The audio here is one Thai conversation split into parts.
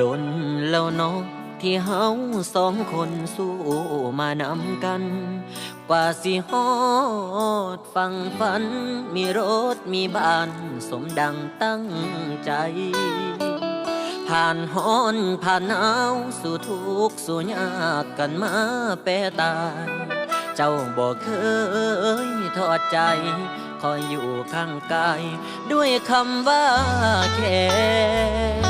ดนแล้วเนาะที่เฮาสองคนสู้มานำกัน กว่าสิฮอดฟังฝัน มีรถมีบ้าน สมดังตั้งใจ ผ่านฮ้อนผ่านหนาวสู่ทุกสู่ยากกันมาแปรตาย เจ้าบอกเคยทอดใจ คอยอยู่ข้างกาย ด้วยคำว่าแค่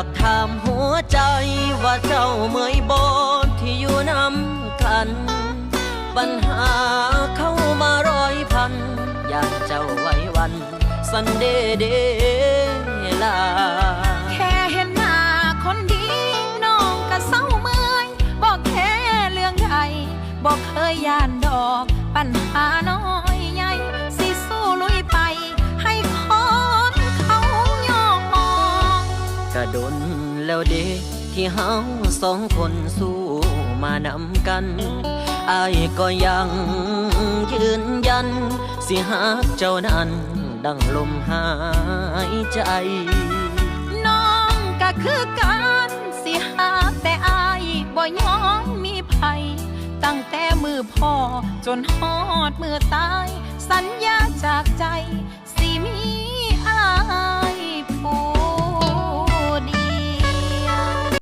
ากถามหัวใจว่าเจ้าเมื่อยบนที่อยู่น้ำกัน ปัญหาเข้ามาร้อยพัน อยากเจ้าไว้วัน สันเดเดลา แค่เห็นหน้าคนดีน้องก็เศร้าเมื่อยบอกแค่เรื่องใดบอกเคยย่านดอก ปัญหาน้อย ระดนแล้วเด็กที่เฮาสองคนสู้มานำกันอายก็ยังยืนยัน สิหากเจ้านั้น ดังลมหายใจ น้องก็คือกันสิหาแต่อายบ่ยอมมีภัย ตั้งแต่มือพ่อจนฮอดมือตาย สัญญาจากใจ สิมี